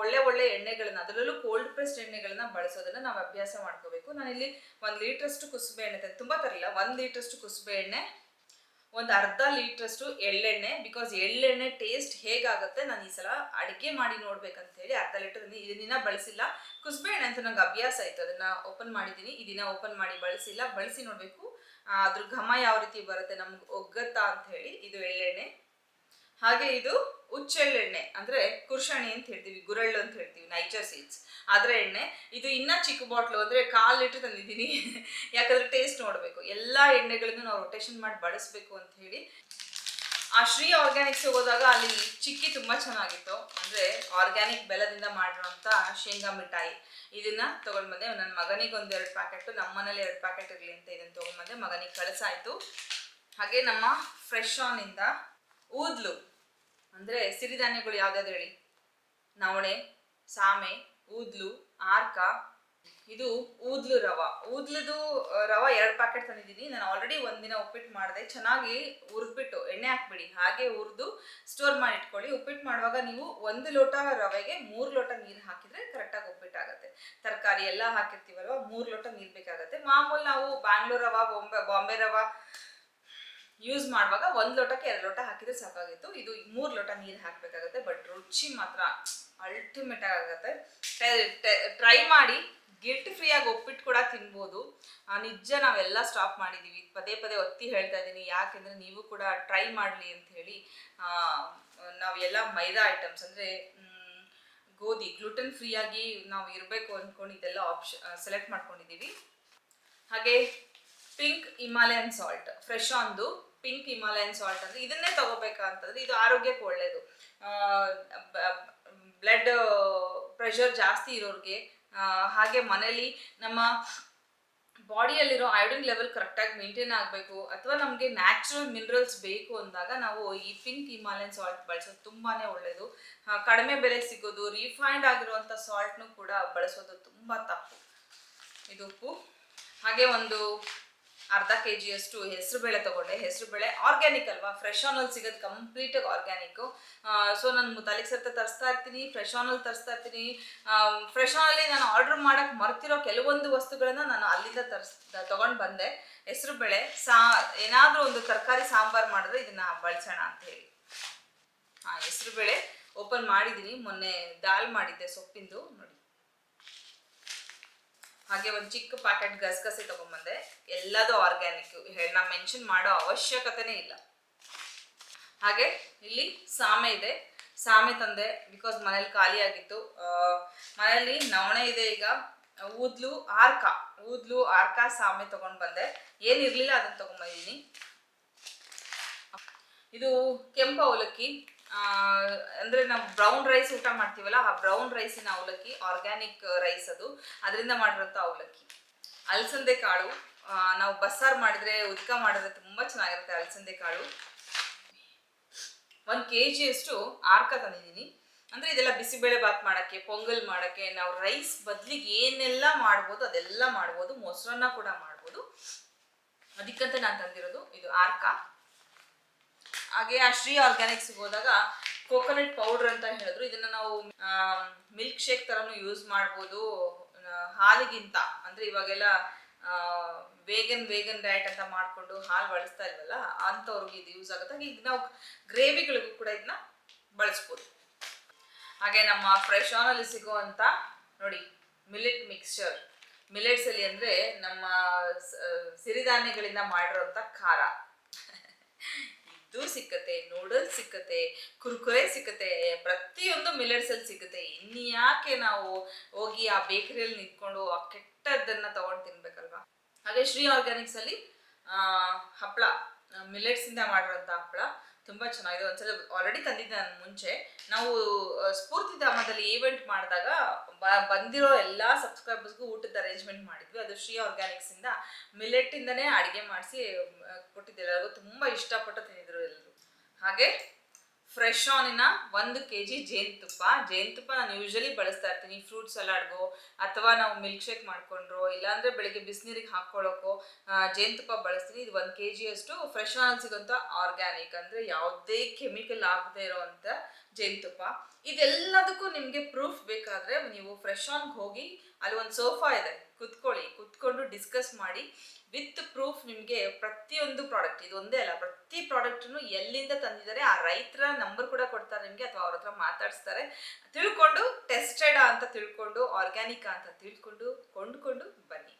S1: ಒಳ್ಳೆ ಒಳ್ಳೆ ಎಣ್ಣೆಗಳನ್ನ, ಅದರಲ್ಲೂ ಕೋಲ್ಡ್ ಪ್ರೆಸ್ಡ್ ಎಣ್ಣೆಗಳನ್ನ ಬಳಸೋದನ್ನ ನಾವು ಅಭ್ಯಾಸ ಮಾಡ್ಕೋಬೇಕು. ನಾನಿಲ್ಲಿ ಒಂದು ಲೀಟ್ರಷ್ಟು ಕುಸುಬೆ ಎಣ್ಣೆ ತುಂಬ ತರಲಿಲ್ಲ, ಒಂದು ಲೀಟ್ರಷ್ಟು ಕುಸುಬೆ ಎಣ್ಣೆ ಒಂದು ಅರ್ಧ ಲೀಟ್ರಷ್ಟು ಎಳ್ಳೆಣ್ಣೆ ಬಿಕಾಸ್ ಎಳ್ಳೆಣ್ಣೆ ಟೇಸ್ಟ್ ಹೇಗಾಗುತ್ತೆ ನಾನು ಈ ಸಲ ಅಡುಗೆ ಮಾಡಿ ನೋಡ್ಬೇಕಂತ ಹೇಳಿ ಅರ್ಧ ಲೀಟರ್ ಇದನ್ನ ಬಳಸಿಲ್ಲ. ಕುಸುಬೆ ಎಣ್ಣೆ ಅಂತ ನಂಗೆ ಅಭ್ಯಾಸ ಆಯಿತು, ಅದನ್ನ ಓಪನ್ ಮಾಡಿದ್ದೀನಿ ಇದನ್ನ ಓಪನ್ ಮಾಡಿ ಬಳಸಿಲ್ಲ. ಬಳಸಿ ನೋಡಬೇಕು ಅದ್ರ ಘಮ ಯಾವ ರೀತಿ ಬರುತ್ತೆ ನಮ್ಗೆ ಒಗ್ಗತ್ತಾ ಅಂತ ಹೇಳಿ ಇದು ಎಳ್ಳೆಣ್ಣೆ. ಹಾಗೆ ಇದು ಹುಚ್ಚೆಳ್ಳೆಣ್ಣೆ ಅಂದ್ರೆ ಕುರ್ಷಣಿ ಅಂತ ಹೇಳ್ತೀವಿ, ಗುರಳ್ಳು ಅಂತ ಹೇಳ್ತೀವಿ ನೈಚರ್ ಸೀಡ್ಸ್ ಅದ್ರ ಎಣ್ಣೆ, ಇದು ಇನ್ನ ಚಿಕ್ಕ ಬಾಟ್ಲು ಅಂದ್ರೆ ಕಾಲು ಲೀಟರ್ ತಂದಿದ್ದೀನಿ. ಯಾಕಂದ್ರೆ ಟೇಸ್ಟ್ ನೋಡಬೇಕು. ಎಲ್ಲಾ ಎಣ್ಣೆಗಳನ್ನು ನಾವು ರೊಟೇಷನ್ ಮಾಡಿ ಬಳಸಬೇಕು ಅಂತ ಹೇಳಿ. ಆ ಶ್ರೀ ಆರ್ಗ್ಯಾನಿಕ್ಸ್ ಹೋದಾಗ ಅಲ್ಲಿ ಚಿಕ್ಕಿ ತುಂಬಾ ಚೆನ್ನಾಗಿತ್ತು. ಅಂದ್ರೆ ಆರ್ಗ್ಯಾನಿಕ್ ಬೆಲ್ಲದಿಂದ ಮಾಡಿರೋಂಥ ಶೇಂಗಾ ಮಿಠಾಯಿ. ಇದನ್ನ ತಗೊಂಡ್ ಬಂದೆ ನನ್ನ ಮಗನಿಗೆ ಒಂದ್ ಎರಡು ಪ್ಯಾಕೆಟ್ ನಮ್ಮ ಮನೇಲಿ ಎರಡು ಪ್ಯಾಕೆಟ್ ಇರಲಿ ಅಂತ ಇದನ್ನ ತಗೊಂಡ್ ಬಂದೆ ಮಗನಿಗೆ ಕಳಿಸಾಯ್ತು. ಹಾಗೆ ನಮ್ಮ ಫ್ರೆಶ್ ಆನ್ ಇಂದ ಊದ್ಲು. ಅಂದ್ರೆ ಸಿರಿಧಾನ್ಯಗಳು ಯಾವ್ದಾದ್ರು ಹೇಳಿ. ನವಣೆ, ಸಾಮೆ, ಊದ್ಲು, ಆರ್ಕ. ಇದು ಊದ್ಲು ರವ. ಊದ್ಲದು ರವ ಎರಡು ಪ್ಯಾಕೆಟ್ ತಂದಿದ್ದೀನಿ. ನಾನು ಆಲ್ರೆಡಿ ಒಂದಿನ ಉಪ್ಪಿಟ್ಟು ಮಾಡಿದೆ. ಚೆನ್ನಾಗಿ ಹುರಿದ್ಬಿಟ್ಟು, ಎಣ್ಣೆ ಹಾಕ್ಬಿಡಿ. ಹಾಗೆ ಹುರಿದು ಸ್ಟೋರ್ ಮಾಡಿ ಇಟ್ಕೊಳ್ಳಿ. ಉಪ್ಪಿಟ್ಟು ಮಾಡುವಾಗ ನೀವು ಒಂದು ಲೋಟ ರವೆಗೆ ಮೂರು ಲೋಟ ನೀರು ಹಾಕಿದ್ರೆ ಕರೆಕ್ಟಾಗಿ ಉಪ್ಪಿಟ್ಟಾಗುತ್ತೆ ತರಕಾರಿ ಎಲ್ಲ ಹಾಕಿರ್ತೀವಲ್ವ, ಮೂರು ಲೋಟ ನೀರು ಬೇಕಾಗುತ್ತೆ. ಮಾಮೂಲಿ ನಾವು ಬ್ಯಾಂಗ್ಳೂರ್ ರವ ಬಾಂಬೆ ಬಾಂಬೆ ರವ ಯೂಸ್ ಮಾಡುವಾಗ ಒಂದು ಲೋಟಕ್ಕೆ ಎರಡು ಲೋಟ ಹಾಕಿದ್ರೆ ಸಾಕಾಗಿತ್ತು. ಇದು ಮೂರು ಲೋಟ ನೀರು ಹಾಕಬೇಕಾಗುತ್ತೆ ಬಟ್ ರುಚಿ ಮಾತ್ರ ಅಲ್ಟಿಮೇಟ್ ಆಗುತ್ತೆ. ಟ್ರೈ ಮಾಡಿ ಗಿಲ್ಟ್ ಫ್ರೀ ಆಗಿ ಒಪ್ಪಿಟ್ಟು ಕೂಡ ತಿನ್ಬೋದು. ನಿಜ ನಾವೆಲ್ಲ ಸ್ಟಾಪ್ ಮಾಡಿದ್ದೀವಿ ಪದೇ ಪದೇ ಒತ್ತಿ ಹೇಳ್ತಾ ಇದ್ದೀನಿ ಯಾಕೆಂದ್ರೆ ನೀವು ಕೂಡ ಟ್ರೈ ಮಾಡಲಿ ಅಂತ ಹೇಳಿ ನಾವು ನಾವೆಲ್ಲ ಮೈದಾ ಐಟಮ್ಸ್ ಅಂದರೆ ಗೋಧಿ ಗ್ಲುಟನ್ ಫ್ರೀ ಆಗಿ ನಾವು ಇರಬೇಕು ಅಂದ್ಕೊಂಡು ಇದೆಲ್ಲ ಆಪ್ಷನ್ ಸೆಲೆಕ್ಟ್ ಮಾಡ್ಕೊಂಡಿದ್ದೀವಿ ಹಾಗೆ ಪಿಂಕ್ ಹಿಮಾಲಯನ್ ಸಾಲ್ಟ್ ಫ್ರೆಶ್ ಆನ್ದು ಪಿಂಕ್ ಹಿಮಾಲಯನ್ ಸಾಲ್ಟ್ ಅಂದ್ರೆ ಇದನ್ನೇ ತಗೋಬೇಕಂತಂದ್ರೆ ಇದು ಆರೋಗ್ಯಕ್ಕೆ ಒಳ್ಳೇದು. ಬ್ಲಡ್ ಪ್ರೆಷರ್ ಜಾಸ್ತಿ ಇರೋರಿಗೆ ಹಾಗೆ ಮನೇಲಿ ನಮ್ಮ ಬಾಡಿಯಲ್ಲಿರೋ ಐರನ್ ಲೆವೆಲ್ ಕರೆಕ್ಟಾಗಿ ಮೇಂಟೈನ್ ಆಗಬೇಕು ಅಥವಾ ನಮಗೆ ನ್ಯಾಚುರಲ್ ಮಿನರಲ್ಸ್ ಬೇಕು ಅಂದಾಗ ನಾವು ಈ ಪಿಂಕ್ ಹಿಮಾಲಯನ್ ಸಾಲ್ಟ್ ಬಳಸೋದು ತುಂಬಾ ಒಳ್ಳೆಯದು ಕಡಿಮೆ ಬೆಲೆ ಸಿಗೋದು ರಿಫೈನ್ಡ್ ಆಗಿರುವಂಥ ಸಾಲ್ಟ್ನು ಕೂಡ ಬಳಸೋದು ತುಂಬ ತಪ್ಪು. ಇದು ಉಪ್ಪು. ಹಾಗೆ ಒಂದು ಅರ್ಧ ಕೆ ಜಿಯಷ್ಟು ಹೆಸರು ಬೇಳೆ ತಗೊಂಡೆ. ಹೆಸರು ಬೇಳೆ ಆರ್ಗ್ಯಾನಿಕ್ ಅಲ್ವಾ? ಫ್ರೆಶ್ ಆನಲ್ಲಿ ಸಿಗೋದು ಕಂಪ್ಲೀಟಾಗಿ ಆರ್ಗ್ಯಾನಿಕ್ ಸೊ ನಾನು ಮುತಾಲಿಕ್ ಸರ್ತ ತರಿಸ್ತಾ ಇರ್ತೀನಿ ಫ್ರೆಶ್ ಆನಲ್ಲಿ ತರಿಸ್ತಾ ಇರ್ತೀನಿ. ಫ್ರೆಶ್ ಆನಲ್ಲಿ ನಾನು ಆರ್ಡರ್ ಮಾಡೋಕ್ಕೆ ಮರ್ತಿರೋ ಕೆಲವೊಂದು ವಸ್ತುಗಳನ್ನ ನಾನು ಅಲ್ಲಿಂದ ತರಿಸ್, ತಗೊಂಡು ಬಂದೆ. ಹೆಸರು ಬೇಳೆ, ಸಾ, ಏನಾದರೂ ಒಂದು ತರಕಾರಿ ಸಾಂಬಾರು ಮಾಡಿದ್ರೆ ಇದನ್ನು ಬಳಸೋಣ ಅಂತ ಹೇಳಿ. ಹಾಂ ಹೆಸರು ಬೇಳೆ ಓಪನ್ ಮಾಡಿದ್ದೀನಿ ಮೊನ್ನೆ ದಾಲ್ ಮಾಡಿದ್ದೆ ಸೊಪ್ಪಿಂದು, ನೋಡಿ. ಹಾಗೆ ಒಂದು ಚಿಕ್ಕ ಪ್ಯಾಕೆಟ್ ಗಸಗಸೆ ತಗೊಂಬಂದೆ. ಎಲ್ಲದೂ ಆರ್ಗ್ಯಾನಿಕ್ ನಾ ಮೆನ್ಷನ್ ಮಾಡೋ ಅವಶ್ಯಕತೆನೇ ಇಲ್ಲ. ಹಾಗೆ ಇಲ್ಲಿ ಸಾಮೆ ಇದೆ. ಸಾಮೆ ತಂದೆ ಬಿಕಾಸ್ ಮನೇಲಿ ಖಾಲಿ ಆಗಿತ್ತು. ಆ, ಮನೇಲಿ ನವಣೆ ಇದೆ ಈಗ. ಊದ್ಲು ಆರ್ಕ. ಊದ್ಲು ಆರ್ಕ ಸಾಮೆ ತಗೊಂಡ್ ಬಂದೆ. ಏನಿರ್ಲಿಲ್ಲ ಅದನ್ನ ತಗೊಂಡ್ಬಂದಿದ್ದೀನಿ ಇದು ಕೆಂಪು ಅವಲಕ್ಕಿ. ಅಂದ್ರೆ ನಾವು ಬ್ರೌನ್ ರೈಸ್ ಊಟ ಮಾಡ್ತೀವಲ್ಲ ಆ ಬ್ರೌನ್ ರೈಸಿನ ಅವಲಕ್ಕಿ ಆರ್ಗ್ಯಾನಿಕ್ ರೈಸ್ ಅದು. ಅದರಿಂದ ಮಾಡಿರೋಂಥ ಅವಲಕ್ಕಿ. ಅಲಸಂದೆ ಕಾಳು. ನಾವು ಬಸ್ಸಾರು ಮಾಡಿದ್ರೆ ಉದ್ಕ ಮಾಡಿದ್ರೆ ತುಂಬ ಚೆನ್ನಾಗಿರುತ್ತೆ ಅಲಸಂದೆ ಕಾಳು. ಒಂದು ಕೆ ಜಿಯಷ್ಟು ಆರ್ಕ ತಂದಿದ್ದೀನಿ. ಅಂದರೆ ಇದೆಲ್ಲ ಬಿಸಿಬೇಳೆ ಬಾತ್ ಮಾಡೋಕ್ಕೆ, ಪೊಂಗಲ್ ಮಾಡೋಕ್ಕೆ, ನಾವು ರೈಸ್ ಬದಲಿಗೆ ಏನೆಲ್ಲ ಮಾಡ್ಬೋದು ಅದೆಲ್ಲ ಮಾಡ್ಬೋದು, ಮೊಸರನ್ನ ಕೂಡ ಮಾಡ್ಬೋದು. ಅದಕ್ಕಂತ ನಾನು ತಂದಿರೋದು ಇದು ಆರ್ಕ. ಹಾಗೆ ಆ ಶ್ರೀ ಆರ್ಗ್ಯಾನಿಕ್ಸ್ಗೆ ಹೋದಾಗ ಕೋಕೋನಟ್ ಪೌಡರ್ ಅಂತ ಹೇಳಿದ್ರು. ಇದನ್ನ ನಾವು ಮಿಲ್ಕ್ ಶೇಕ್ ಥರನೂ ಯೂಸ್ ಮಾಡ್ಬೋದು ಹಾಲಿಗಿಂತ. ಅಂದರೆ ಇವಾಗೆಲ್ಲ ವೇಗನ್ ವೇಗನ್ ಡಯಟ್ ಅಂತ ಮಾಡ್ಕೊಂಡು ಹಾಲು ಬಳಸ್ತಾ ಇಲ್ವಲ್ಲ, ಅಂಥವ್ರಿಗೆ ಇದು ಯೂಸ್ ಆಗುತ್ತೆ. ಈಗ ನಾವು ಗ್ರೇವಿಗಳಿಗೂ ಕೂಡ ಇದನ್ನ ಬಳಸ್ಬೋದು. ಹಾಗೆ ನಮ್ಮ ಫ್ರೆಶ್ ಆನಲ್ಲಿ ಸಿಗುವಂತ ನೋಡಿ ಮಿಲೆಟ್ ಮಿಕ್ಸ್ಚರ್ ಮಿಲೆಟ್ಸ್ ಅಲ್ಲಿ ಅಂದ್ರೆ ನಮ್ಮ ಸಿರಿಧಾನ್ಯಗಳಿಂದ ಮಾಡಿರೋಂಥ ಖಾರ. ಇದು ಸಿಕ್ಕತ್ತೆ ನೂಡಲ್ಸ್ ಸಿಕ್ಕತ್ತೆ, ಕುರ್ಕುರೆ ಸಿಕ್ಕತ್ತೆ, ಪ್ರತಿಯೊಂದು ಮಿಲೆಟ್ಸ್ ಅಲ್ಲಿ ಸಿಗುತ್ತೆ ಇನ್ಯಾಕೆ ನಾವು ಹೋಗಿ ಆ ಬೇಕರಿಯಲ್ಲಿ ನಿಂತ್ಕೊಂಡು ಆ ಕೆಟ್ಟದ್ದನ್ನ ತಗೊಂಡು ತಿನ್ಬೇಕಲ್ವಾ? ಹಾಗೆ ಶ್ರೀ ಆರ್ಗ್ಯಾನಿಕ್ಸ್ ಅಲ್ಲಿ ಹಪ್ಪಳ ಮಿಲೆಟ್ಸ್ ಇಂದ ಮಾಡಿರೋಂಥ ಹಪ್ಪಳ ತುಂಬಾ ಚೆನ್ನಾಗಿದೆ. ಒಂದ್ಸಲ ಆಲ್ರೆಡಿ ತಂದಿದ್ದೆ ನಾನು ಮುಂಚೆ. ನಾವು ಸ್ಫೂರ್ತಿ ಧಾಮದಲ್ಲಿ ಈವೆಂಟ್ ಮಾಡಿದಾಗ ಬಂದಿರೋ ಎಲ್ಲಾ ಸಬ್ಸ್ಕ್ರೈಬರ್ಸ್ಗೂ ಊಟದ ಅರೇಂಜ್ಮೆಂಟ್ ಮಾಡಿದ್ವಿ. ಅದು ಶ್ರೀ ಆರ್ಗ್ಯಾನಿಕ್ಸ್ ಇಂದ ಮಿಲೆಟ್ ಇಂದನೇ ಅಡಿಗೆ ಮಾಡಿಸಿ ಕೊಟ್ಟಿದ್ದೆ. ಎಲ್ಲರಿಗೂ ತುಂಬಾ ಇಷ್ಟಪಟ್ಟು ತಿಂದಿದ್ರು ಎಲ್ಲರೂ ಹಾಗೆ ಫ್ರೆಶ್ ಆನಿನ ಒಂದು ಕೆ ಜಿ ಜೇನುತುಪ್ಪ. ಜೇನುತುಪ್ಪ ನಾನು ಯೂಶಲಿ ಬಳಸ್ತಾ ಇರ್ತೀನಿ. ಫ್ರೂಟ್ ಸಲಾಡ್ಗೋ ಅಥವಾ ನಾವು ಮಿಲ್ಕ್ ಶೇಕ್ ಮಾಡ್ಕೊಂಡ್ರೋ, ಇಲ್ಲಾಂದರೆ ಬೆಳಿಗ್ಗೆ ಬಿಸಿನೀರಿಗೆ ಹಾಕ್ಕೊಳ್ಳೋಕ್ಕೋ ಜೇನುತುಪ್ಪ ಬಳಸ್ತೀನಿ. ಇದು ಒಂದು ಕೆ ಜಿಯಷ್ಟು ಫ್ರೆಶ್ ಆನ್ ಸಿಗೋಂಥ ಆರ್ಗ್ಯಾನಿಕ್ ಅಂದರೆ ಯಾವುದೇ ಕೆಮಿಕಲ್ ಆಗದೇ ಇರೋವಂಥ ಜೇನುತುಪ್ಪ. ಇದೆಲ್ಲದಕ್ಕೂ ನಿಮಗೆ ಪ್ರೂಫ್ ಬೇಕಾದರೆ ನೀವು ಫ್ರೆಶ್ ಆನ್ಗೆ ಹೋಗಿ ಅಲ್ಲಿ ಒಂದು ಸೋಫಾ ಇದೆ. ಕುತ್ಕೊಳ್ಳಿ, ಕುತ್ಕೊಂಡು ಡಿಸ್ಕಸ್ ಮಾಡಿ ವಿತ್ ಪ್ರೂಫ್ ನಿಮಗೆ ಪ್ರತಿಯೊಂದು ಪ್ರಾಡಕ್ಟ್ ಇದು ಒಂದೇ ಅಲ್ಲ, ಪ್ರತಿ ಪ್ರಾಡಕ್ಟ್ನು ಎಲ್ಲಿಂದ ತಂದಿದ್ದಾರೆ, ಆ ರೈತರ ನಂಬರ್ ಕೂಡ ಕೊಡ್ತಾರೆ ನಿಮಗೆ ಅಥವಾ ಅವ್ರ ಹತ್ರ ಮಾತಾಡಿಸ್ತಾರೆ. ತಿಳ್ಕೊಂಡು ಟೆಸ್ಟೆಡ್ ಅಂತ ತಿಳ್ಕೊಂಡು ಆರ್ಗ್ಯಾನಿಕ್ ಅಂತ ತಿಳ್ಕೊಂಡು, ಕೊಂಡ್ಕೊಂಡು ಬನ್ನಿ.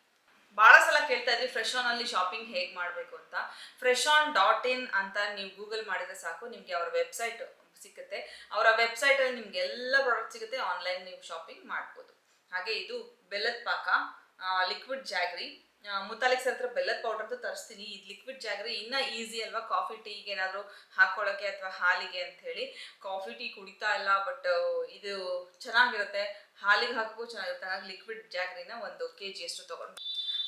S1: ಭಾಳ ಸಲ ಕೇಳ್ತಾ ಇದ್ರಿ ಫ್ರೆಶ್ ಆನ್ ಅಲ್ಲಿ ಶಾಪಿಂಗ್ ಹೇಗೆ ಮಾಡಬೇಕು ಅಂತ. ಫ್ರೆಶ್ ಆನ್ ಡಾಟ್ ಇನ್ ಅಂತ ನೀವು ಗೂಗಲ್ ಮಾಡಿದ್ರೆ ಸಾಕು, ನಿಮಗೆ ಅವರ ವೆಬ್ಸೈಟ್ ಸಿಗುತ್ತೆ ಅವರ ವೆಬ್ಸೈಟಲ್ಲಿ ನಿಮ್ಗೆ ಎಲ್ಲ ಪ್ರಾಡಕ್ಟ್ ಸಿಗುತ್ತೆ ಆನ್ಲೈನ್ ನೀವು ಶಾಪಿಂಗ್ ಮಾಡ್ಬೋದು. ಹಾಗೆ ಇದು ಬೆಲ್ಲದ ಪಾಕ. ಲಿಕ್ವಿಡ್ ಜಾಗ್ರಿ ಮುತಾಲಿಕ್ ಸರ್ ಹತ್ರ ಬೆಲ್ಲದ ಪೌಡರ್ ಅಂತೂ ತರಿಸ್ತೀನಿ. ಇದು ಲಿಕ್ವಿಡ್ ಜಾಗ್ರಿ ಇನ್ನೂ ಈಸಿ ಅಲ್ವಾ? ಕಾಫಿ ಟೀಗೆ ಏನಾದರೂ ಹಾಕೊಳ್ಳೋಕೆ ಅಥವಾ ಹಾಲಿಗೆ ಅಂತ ಹೇಳಿ ಕಾಫಿ ಟೀ ಕುಡಿತಾ ಇಲ್ಲ ಬಟ್ ಇದು ಚೆನ್ನಾಗಿರುತ್ತೆ. ಹಾಲಿಗೆ ಹಾಕೋಕ್ಕೂ ಚೆನ್ನಾಗಿರುತ್ತೆ. ಹಾಗಾಗಿ ಲಿಕ್ವಿಡ್ ಜಾಗ್ರಿನ ಒಂದು ಕೆ ಜಿ ಅಷ್ಟು ತೊಗೊಂಡು.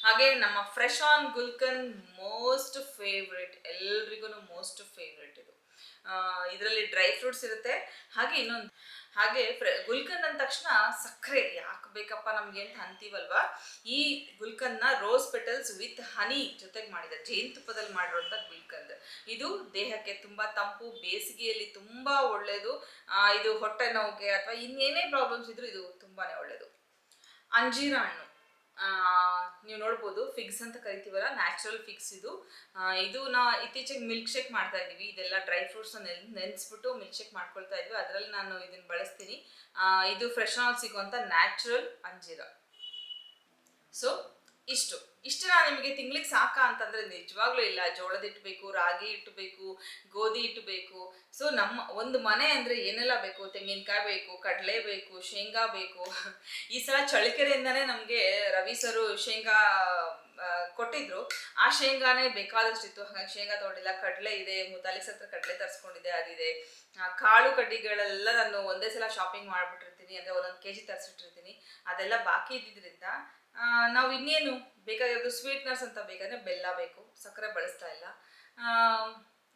S1: ಹಾಗೆ ನಮ್ಮ fresh on gulkand most favourite ಎಲ್ರಿಗೂ ಮೋಸ್ಟ್ ಫೇವ್ರೆಟ್ ಇದು. ಇದರಲ್ಲಿ ಡ್ರೈ ಫ್ರೂಟ್ಸ್ ಇರುತ್ತೆ. ಹಾಗೆ ಇನ್ನೊಂದು ಹಾಗೆ ಗುಲ್ಕನ್ ಅಂದ ತಕ್ಷಣ ಸಕ್ಕರೆ, ಯಾಕೆ ಬೇಕಪ್ಪ ನಮ್ಗೆ ಅಂತ ಅಂತೀವಲ್ವಾ? ಈ ಗುಲ್ಕನ್ನ ರೋಸ್ ಪೆಟಲ್ಸ್ ವಿತ್ ಹನಿ ಜೊತೆಗೆ ಮಾಡಿದ ಜೇನುತುಪ್ಪದಲ್ಲಿ ಮಾಡಿರೋಂಥ ಗುಲ್ಕಂದ್. ಇದು ದೇಹಕ್ಕೆ ತುಂಬಾ ತಂಪು, ಬೇಸಿಗೆಯಲ್ಲಿ ತುಂಬಾ ಒಳ್ಳೆಯದು ಇದು ಹೊಟ್ಟೆ ನೋವಿಗೆ ಅಥವಾ ಇನ್ನೇನೇ ಪ್ರಾಬ್ಲಮ್ಸ್ ಇದ್ರೂ ಇದು ತುಂಬಾನೇ ಒಳ್ಳೆಯದು ಅಂಜೀರ ಹಣ್ಣು. ನೀವು ನೋಡ್ಬೋದು ಫಿಗ್ಸ್ ಅಂತ ಕರಿತೀವಲ್ಲ ನ್ಯಾಚುರಲ್ ಫಿಗ್ಸ್ ಇದು. ಇದು ನಾ ಇತ್ತೀಚೆಗೆ ಮಿಲ್ಕ್ ಶೇಕ್ ಮಾಡ್ತಾ ಇದ್ದೀವಿ. ಇದೆಲ್ಲ ಡ್ರೈ ಫ್ರೂಟ್ಸ್ನ ನೆನ್, ನೆನೆಸ್ಬಿಟ್ಟು ಮಿಲ್ಕ್ ಶೇಕ್ ಮಾಡ್ಕೊಳ್ತಾ ಇದ್ವಿ. ಅದರಲ್ಲಿ ನಾನು ಇದನ್ನು ಬಳಸ್ತೀನಿ. ಇದು ಫ್ರೆಶ್ ಆಗಿ ಸಿಗುವಂಥ ನ್ಯಾಚುರಲ್ ಅಂಜೀರ. ಸೊ ಇಷ್ಟು. ಇಷ್ಟು ನಾನು ನಿಮಗೆ ತಿಂಗ್ಳಿಗೆ ಸಾಕ ಅಂತಂದ್ರೆ ನಿಜವಾಗ್ಲೂ ಇಲ್ಲ. ಜೋಳದ ಹಿಟ್ಟು ಬೇಕು ರಾಗಿ ಹಿಟ್ಟು ಗೋಧಿ ಹಿಟ್ಟು ಬೇಕು ಸೊ ನಮ್ಮ ಒಂದು ಮನೆ ಅಂದ್ರೆ ಏನೆಲ್ಲ ಬೇಕು? ತೆಂಗಿನಕಾಯಿ ಬೇಕು, ಕಡಲೆ ಬೇಕು, ಶೇಂಗಾ ಬೇಕು. ಈ ಸಲ ಚಳಿಕೆರೆಯಿಂದಾನೇ ನಮಗೆ ರವಿ ಸರು ಶೇಂಗಾ ಕೊಟ್ಟಿದ್ರು. ಆ ಶೇಂಗಾನೇ ಬೇಕಾದಷ್ಟಿತ್ತು. ಹಾಗಾಗಿ ಶೇಂಗಾ ತಗೊಂಡಿಲ್ಲ. ಕಡಲೆ ಇದೆ. ಮುತಾಲಿಕ್ಸ್ ಹತ್ರ ಕಡಲೆ ತರಿಸ್ಕೊಂಡಿದೆ ಅದಿದೆ. ಕಾಳು ಕಡ್ಡಿಗಳೆಲ್ಲ ನಾನು ಒಂದೇ ಸಲ ಶಾಪಿಂಗ್ ಮಾಡಿಬಿಟ್ಟಿರ್ತೀನಿ. ಅಂದರೆ ಒಂದೊಂದು ಕೆ ಜಿ ತರಿಸಿಟ್ಟಿರ್ತೀನಿ. ಅದೆಲ್ಲ ಬಾಕಿ ಇದ್ದಿದ್ದರಿಂದ ನಾವು ಇನ್ನೇನು ಬೇಕಾಗಿರೋದು ಸ್ವೀಟ್ನರ್ಸ್ ಅಂತ ಬೇಕಂದ್ರೆ ಬೆಲ್ಲ ಬೇಕು, ಸಕ್ಕರೆ ಬಳಸ್ತಾ ಇಲ್ಲ.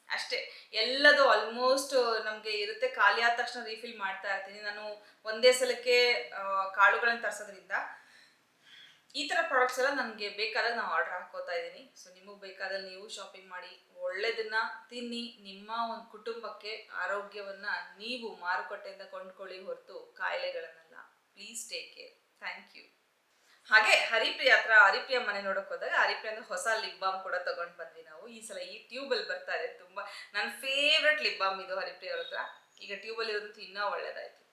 S1: ಅಷ್ಟೇ, ಎಲ್ಲದು ಆಲ್ಮೋಸ್ಟ್ ನಮಗೆ ಇರುತ್ತೆ, ಖಾಲಿ ಆದ ತಕ್ಷಣ ರೀಫಿಲ್ ಮಾಡ್ತಾ ಇರ್ತೀನಿ. ನಾನು ಒಂದೇ ಸಲಕ್ಕೆ ಕಾಳುಗಳನ್ನು ಕಾಳುಗಳನ್ನ ತರಿಸೋದ್ರಿಂದ ಈ ಥರ ಪ್ರಾಡಕ್ಟ್ಸ್ ಎಲ್ಲ ನನಗೆ ಬೇಕಾದಾಗ ನಾವು ಆರ್ಡರ್ ಹಾಕೋತಾ ಇದ್ದೀನಿ. ಸೊ ನಿಮಗೆ ಬೇಕಾದಲ್ಲಿ ನೀವು ಶಾಪಿಂಗ್ ಮಾಡಿ ಒಳ್ಳೆಯದನ್ನ ತಿನ್ನಿ. ನಿಮ್ಮ ಒಂದು ಕುಟುಂಬಕ್ಕೆ ಆರೋಗ್ಯವನ್ನ ನೀವು ಮಾರುಕಟ್ಟೆಯಿಂದ ಕೊಂಡ್ಕೊಳ್ಳಿ ಹೊರತು ಕಾಯಿಲೆಗಳನ್ನೆಲ್ಲ. Please take care thank you ಹಾಗೆ ಹರಿಪ್ರಿಯ ಹತ್ರ ಹರಿಪ್ರಿಯ ಮನೆ ನೋಡಕ್ ಹೋದಾಗ ಹರಿಪ್ರಿಯ ಅಂದ್ರೆ ಹೊಸ ಲಿಪ್ ಬಾಮ್ ಕೂಡ ತಗೊಂಡ್ ಬಂದ್ವಿ ನಾವು. ಈ ಸಲ ಈ ಟ್ಯೂಬಲ್ ಬರ್ತಾ ಇದೆ ತುಂಬಾ. ನನ್ನ ಫೇವ್ರೆಟ್ ಲಿಪ್ ಬಾಮ್ ಇದು ಹರಿಪ್ರಿಯ ಅವ್ರ ಹತ್ರ. ಈಗ ಅಲ್ಲಿ ಇರೋದಂತೂ ಇನ್ನೂ ಒಳ್ಳೇದಾಯ್ತು.